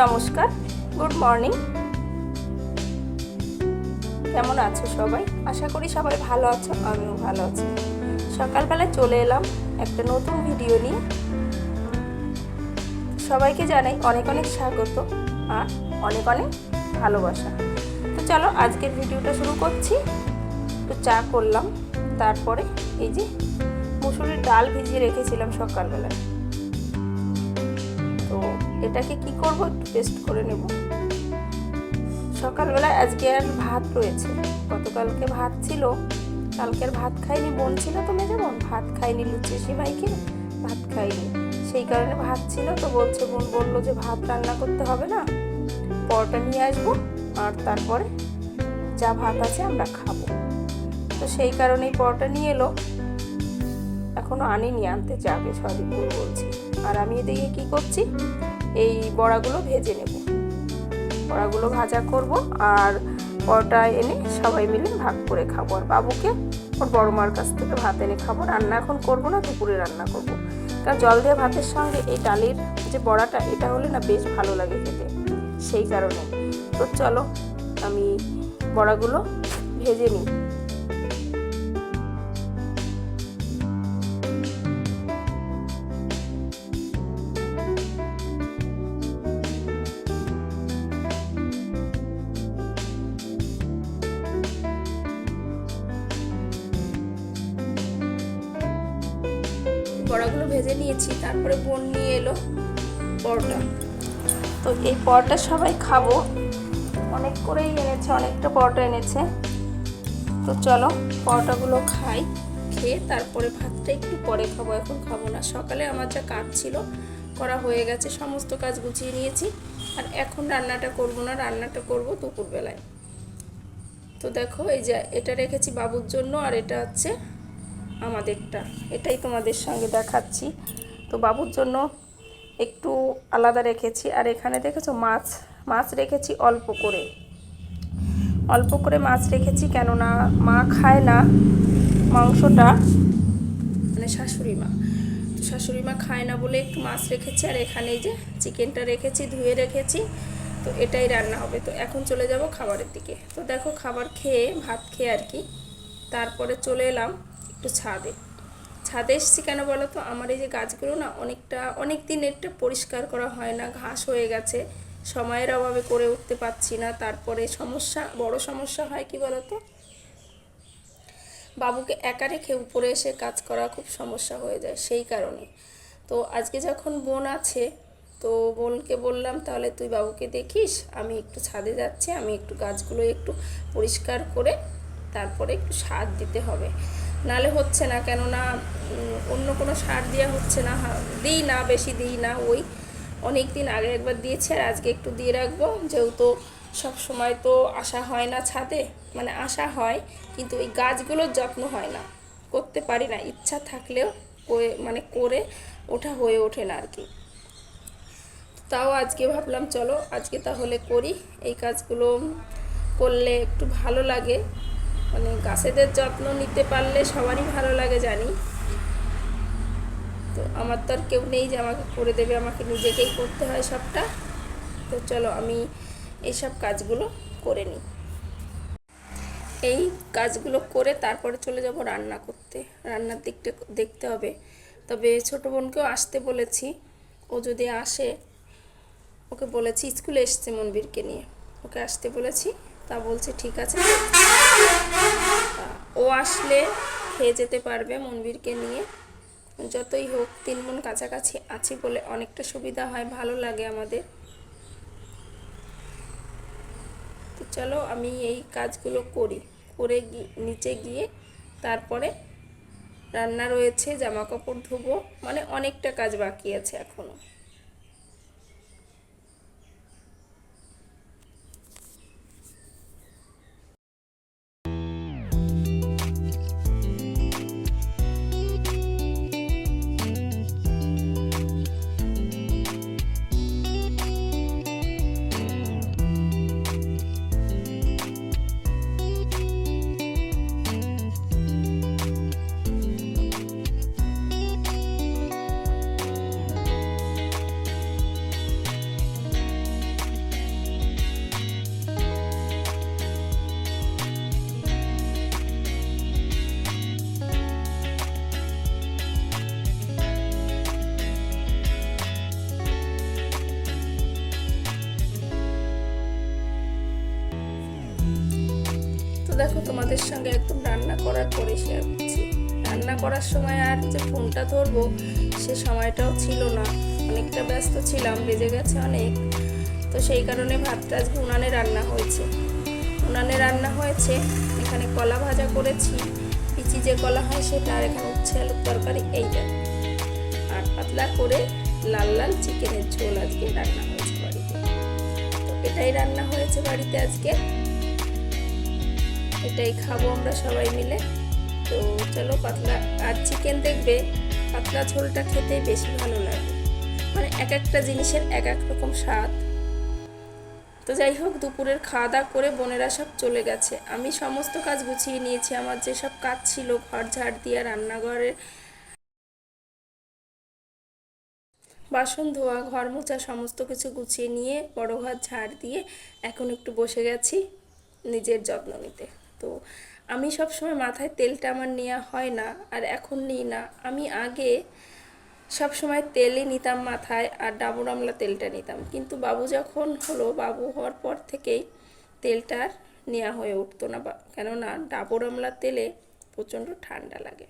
নমস্কার, good morning. কেমন আছো সবাই? আশা করি সবাই ভালো আছো, আমিও ভালো আছি। সকালবেলায় চলে এলাম একটা নতুন ভিডিও নিয়ে। সবাইকে জানাই অনেক অনেক স্বাগত আর অনেক অনেক ভালোবাসা। তো চলো আজকের ভিডিওটা শুরু করছি। একটু চা করলাম, তারপরে এই যে মুসুরির ডাল ভিজিয়ে রেখেছিলাম সকালবেলায়। এটাকে কি করব? একটু টেস্ট করে নেব। সকালবেলা আজকে আর ভাত রয়েছে। গতকালকে ভাত ছিল। কালকের ভাত খাইনি, বোন ছিল তো মেজে বোন। ভাত খাইনি লুচি সিমাইকে, ভাত খাইনি। সেই কারণে ভাত ছিল তো বলছে বোন, বলল যে ভাত রান্না করতে হবে না। পরোটা নিয়ে আসব আর তারপরে যা ভাত আছে আমরা খাব। তো সেই কারণেই পরোটা নিয়ে এলো। এখনও আনিনি, আনতে যাবে সদিপুর বলছি। আর আমি এদিকে কি করছি? এই বড়াগুলো ভেজে নেব। বড়াগুলো ভাজা করব আর পরোটা এনে সবাই মিলে ভাগ করে খাব। আর বাবুকে ওর বড় মার কাছ থেকে ভাত এনে খাব। রান্না এখন করব না, দুপুরে রান্না করব। কারণ জল দিয়ে ভাতের সঙ্গে এই ডালের যে বড়াটা, এটা হলে না বেশ ভালো লাগে খেতে। সেই কারণে। তো চলো আমি বড়াগুলো ভেজে নিই। বড়াগুলো ভেজে নিয়েছি তারপরে বোন নিয়ে এলো পরোটা। তো এই পরোটা সবাই খাব। অনেক করেই এনেছে অনেকটা পরোটা এনেছে। তো চলো পরোটাগুলো খাই। খেয়ে তারপরে ভাতটা একটু পরে খাব এখন খাব না। সকালে আমার যা কাজ ছিল করা হয়ে গেছে সমস্ত কাজ গুছিয়ে নিয়েছি। আর এখন রান্নাটা করব না রান্নাটা করব দুপুরবেলায়। তো দেখো এই যে এটা রেখেছি বাবুর জন্য আর এটা হচ্ছে আমাদেরটা। এটাই তোমাদের সঙ্গে দেখাচ্ছি। তো বাবুর জন্য একটু আলাদা রেখেছি। আর এখানে দেখেছ, মাছ মাছ রেখেছি অল্প করে। অল্প করে মাছ রেখেছি কেননা মা খায় না মাংসটা। মানে শাশুড়ি মা। তো শাশুড়ি মা খায় না বলে একটু মাছ রেখেছি। আর এখানেই যে চিকেনটা রেখেছি, ধুয়ে রেখেছি। তো এটাই রান্না হবে। তো এখন চলে যাব খাবারের দিকে। তো দেখো, খাবার খেয়ে, ভাত খেয়ে আর কি। তারপরে চলে এলাম। একটু ছাদে। ছাদে এসেছি কেন বলো তো আমার এই যে গাছগুলো না অনেকটা অনেক দিন একটা পরিষ্কার করা হয় না, ঘাস হয়ে গেছে, সময়ের অভাবে করে উঠতে পারছি না, তারপরে সমস্যা, বড় সমস্যা হয় কি বলো তো বাবুকে একা রেখে উপরে এসে কাজ করা খুব সমস্যা হয়ে যায়, সেই কারণে। তো আজকে যখন বোন আছে, তো বোনকে বললাম, তাহলে তুই বাবুকে দেখিস, আমি একটু ছাদে যাচ্ছি, আমি একটু গাছগুলো একটু পরিষ্কার করে তারপরে একটু সার দিতে হবে। নালে হচ্ছে না, কেননা অন্য কোনো সার দেওয়া হচ্ছে না দিই না, বেশি দিই না, ওই অনেক দিন আগে একবার দিয়েছি আর আজকে একটু দিয়ে রাখব। যেহেতু সব সময় তো আসা হয় না ছাদে মানে আসা হয়, কিন্তু ওই গাছগুলোর যত্ন হয় না। করতে পারি না, ইচ্ছা থাকলেও মানে করে ওঠা হয়ে ওঠে না আর কি তাও আজকে ভাবলাম, চলো আজকে তাহলে করি, এই কাজগুলো করলে একটু ভালো লাগে। মানে গাছেদের যত্ন নিতে পারলে সবারই ভালো লাগে জানি। তো আমার তো আর কেউ নেই যে আমাকে করে দেবে, আমাকে নিজেকেই করতে হয় সবটা। তো চলো আমি এইসব কাজগুলো করে নিই। এই কাজগুলো করে তারপরে চলে যাব রান্না করতে। রান্নার দিকটা দেখতে হবে। তবে ছোটো বোনকেও আসতে বলেছি। ও যদি আসে, ওকে বলেছি, স্কুলে এসছে মনবীরকে নিয়ে। ওকে আসতে বলেছি, তা বলছে, ঠিক আছে ও আসলে খেয়ে যেতে পারবে মনবীরকে নিয়ে। যতই হোক, তিন মন কাছাকাছি আছি বলে অনেকটা সুবিধা হয়, ভালো লাগে আমাদের। তো চলো আমি এই কাজগুলো করি। করে নিচে গিয়ে তারপরে রান্না রয়েছে জামা কাপড় ধুবো মানে অনেকটা কাজ বাকি আছে এখনও তো দেখো তোমাদের সঙ্গে একদম রান্না করার পরে শেয়ার করছি। রান্না করার সময় আর যে ফোনটা ধরবো, সে সময়টাও ছিল না। অনেকটা ব্যস্ত ছিলাম, বেজে গেছে অনেক। তো সেই কারণে ভাতটা আজকে উনানে রান্না হয়েছে। উনানে রান্না হয়েছে, এখানে কলা ভাজা করেছি। পিচি যে কলা হয় সেটা আর এখানে উচ্ছে আলুর তরকারি, এইটা। আর পাতলা করে লাল লাল চিকেনের ঝোল আজকে রান্না হয়েছে বাড়িতে। তো এটাই রান্না হয়েছে বাড়িতে আজকে। এটাই খাব আমরা সবাই মিলে। তো চলো পাতলা, আর চিকেন দেখবে, পাতলা ঝোলটা খেতে বেশি ভালো লাগে। মানে এক একটা জিনিসের এক এক রকম স্বাদ। তো যাই হোক, দুপুরের খাওয়া দাওয়া করে বোনেরা সব চলে গেছে। আমি সমস্ত কাজ গুছিয়ে নিয়েছি, আমার যেসব কাজ ছিল ঘর ঝাড় দিয়ে রান্নাঘরে বাসন ধোয়া, ঘর মোছা, সমস্ত কিছু গুছিয়ে নিয়ে বড় ঘর ঝাড় দিয়ে এখন একটু বসে গেছি নিজের যত্ন নিতে। তো আমি সব সময় মাথায় তেলটা আমার নেওয়া হয় না, আর এখন নিই না। আমি আগে সব সময় তেলই নিতাম মাথায় আর ডাবর আমলা তেলটা নিতাম। কিন্তু বাবু যখন হলো, বাবু হওয়ার পর থেকেই তেলটা আর নেওয়া হয়ে উঠতো না কেননা ডাবর আমলা তেলে প্রচণ্ড ঠান্ডা লাগে।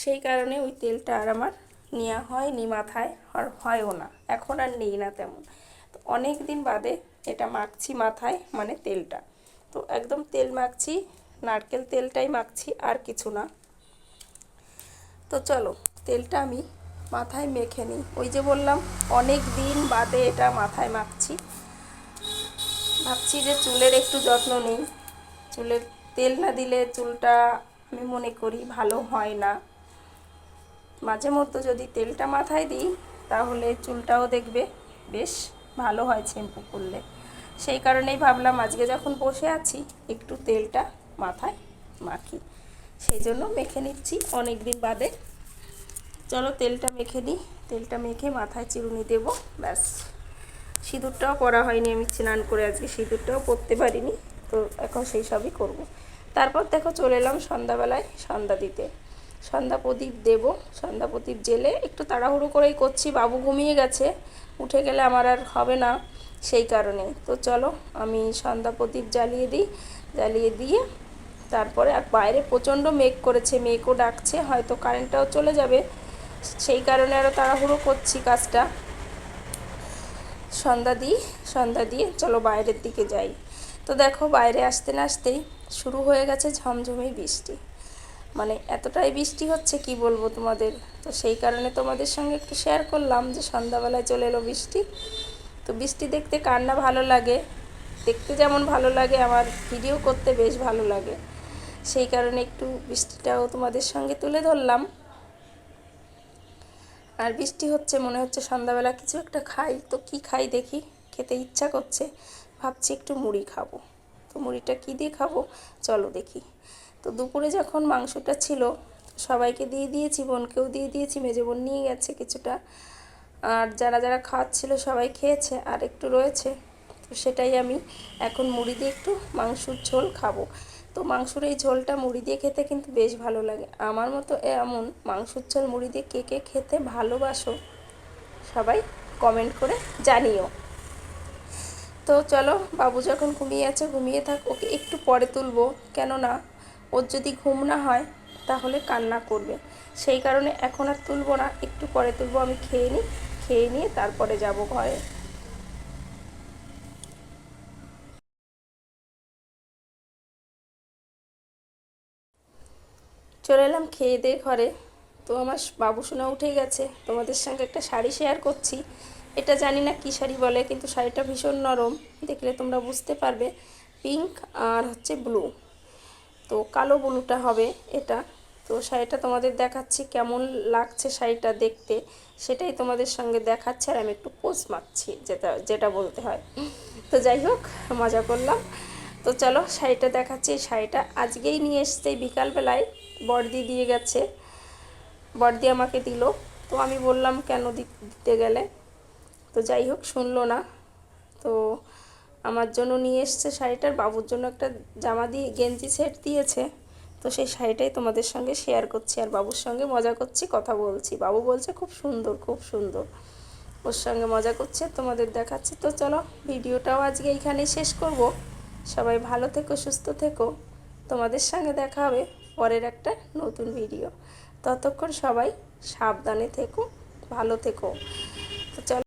সেই কারণে ওই তেলটা আর আমার নেওয়া হয়নি মাথায়, আর হয়ও না। এখন আর নিই না তেমন। তো অনেক দিন বাদে এটা মাখছি মাথায় মানে তেলটা। তো একদম তেল মাখছি, নারকেল তেলটাই মাখছি, আর কিছু না। তো চলো, তেলটা আমি মাথায় মেখে নিই। ওই যে বললাম, অনেক দিন বাদে এটা মাথায় মাখছি। ভাবছি যে চুলের একটু যত্ন নিই। চুলের তেল না দিলে চুলটা আমি মনে করি ভালো হয় না। মাঝে মধ্যে যদি তেলটা মাথায় দিই, তাহলে চুলটাও দেখবে বেশ ভালো হয় শ্যাম্পু করলে। সেই কারণেই ভাবলাম আজকে যখন বসে আছি, একটু তেলটা মাথায় মাখি। সেই জন্য মেখে নিচ্ছি অনেক দিন বাদে। চলো তেলটা মেখে নিই। তেলটা মেখে মাথায় চিরুনি দেব, ব্যাস। সিঁদুরটাও পরা হয়নি আমি, স্নান করে আজকে সিঁদুরটাও পরতে পারিনি, তো এখন সেই সবই করব। তারপর দেখো চলে এলাম সন্ধ্যাবেলায় সন্ধ্যা দিতে। সন্ধ্যা প্রদীপ দেবো। সন্ধ্যা প্রদীপ জেলে একটু তাড়াহুড়ো করেই করছি, বাবু ঘুমিয়ে গেছে। উঠে গেলে আমার আর হবে না সেই কারণে। তো চলো, আমি সন্ধ্যা প্রদীপ জ্বালিয়ে দিই, জ্বালিয়ে দিয়ে তারপরে আর বাইরে প্রচণ্ড মেঘ করেছে, মেঘও ডাকছে, হয়তো কারেন্টটাও চলে যাবে। সেই কারণে আরও তাড়াহুড়ো করছি কাজটা। সন্ধ্যা দিই, সন্ধ্যা দিয়ে চলো বাইরের দিকে যাই। তো দেখো, বাইরে আসতে না আসতেই শুরু হয়ে গেছে ঝমঝমেই বৃষ্টি। মানে এতটাই বৃষ্টি হচ্ছে কি বলব তোমাদের? তো সেই কারণে তোমাদের সঙ্গে একটু শেয়ার করলাম যে সন্ধ্যাবেলায় চলে এলো বৃষ্টি। তো বৃষ্টি দেখতে কার না ভালো লাগে? দেখতে যেমন ভালো লাগে, আমার ভিডিও করতে বেশ ভালো লাগে। সেই কারণে একটু বৃষ্টিটাও তোমাদের সঙ্গে তুলে ধরলাম। আর বৃষ্টি হচ্ছে, মনে হচ্ছে সন্ধ্যাবেলা কিছু একটা খাই। তো কি খাই দেখি? খেতে ইচ্ছা করছে। ভাবছি একটু মুড়ি খাব। তো মুড়িটা কী দিয়ে খাব? চলো দেখি। তো দুপুরে যখন মাংসটা ছিল, সবাইকে দিয়ে দিয়েছি, বোনকেও দিয়ে দিয়েছি, মেজো বোন নিয়ে গেছে কিছুটা। আর যারা যারা খাওয়াচ্ছিল সবাই খেয়েছে, আর একটু রয়েছে, তো সেটাই আমি এখন মুড়ি দিয়ে একটু মাংসর ঝোল খাব। তো মাংসর এই ঝোলটা মুড়ি দিয়ে খেতে কিন্তু বেশ ভালো লাগে। আমার মতো এমন মাংসর ঝোল মুড়ি দিয়ে কে কে খেতে ভালোবাসো, সবাই কমেন্ট করে জানিও। তো চলো, বাবু যখন ঘুমিয়ে আছে, ঘুমিয়ে থাক, ওকে একটু পরে তুলবো। কেননা ওর যদি ঘুম না হয়, তাহলে কান্না করবে। সেই কারণে এখন আর তুলবো না, একটু পরে তুলবো, আমি খেয়ে নিই খেয়ে নিয়ে তারপরে যাব ঘরে। চলে এলাম খেয়ে দিয়ে ঘরে। তো আমার বাবু শোনা উঠে গেছে। তোমাদের সঙ্গে একটা শাড়ি শেয়ার করছি। এটা জানি না কী শাড়ি বলে, কিন্তু শাড়িটা ভীষণ নরম। দেখলে তোমরা বুঝতে পারবে। পিঙ্ক আর হচ্ছে ব্লু। তো কালো ব্লুটা হবে এটা। তো শাড়িটা তোমাদের দেখাচ্ছি, কেমন লাগছে শাড়িটা দেখতে সেটাই তোমাদের সঙ্গে দেখাচ্ছে আর আমি একটু পোজ মারছি যেটা যেটা বলতে হয়। তো যাই হোক, মজা করলাম। তো চলো শাড়িটা দেখাচ্ছি শাড়িটা আজকেই নিয়ে এসছে বিকালবেলায়। বর্দি দিয়ে গেছে। বর্দি আমাকে দিল। তো আমি বললাম, কেন দিতে গেলে? তো যাই হোক, শুনলো না। তো আমার জন্য নিয়ে এসছে শাড়িটার, বাবুর জন্য একটা জামা দিয়ে, গেঞ্জি সেট দিয়েছে। তো সেই শাড়িটাই তোমাদের সঙ্গে শেয়ার করছি আর বাবুর সঙ্গে মজা করছি, কথা বলছি। বাবু বলছে, খুব সুন্দর খুব সুন্দর। ওর সঙ্গে মজা করছে, তোমাদের দেখাচ্ছি। তো চলো, ভিডিওটাও আজকে এইখানেই শেষ করব। সবাই ভালো থেকো, সুস্থ থেকো। তোমাদের সঙ্গে দেখা হবে পরের একটা নতুন ভিডিও ততক্ষণ সবাই সাবধানে থেকো, ভালো থেকো। তো চলো।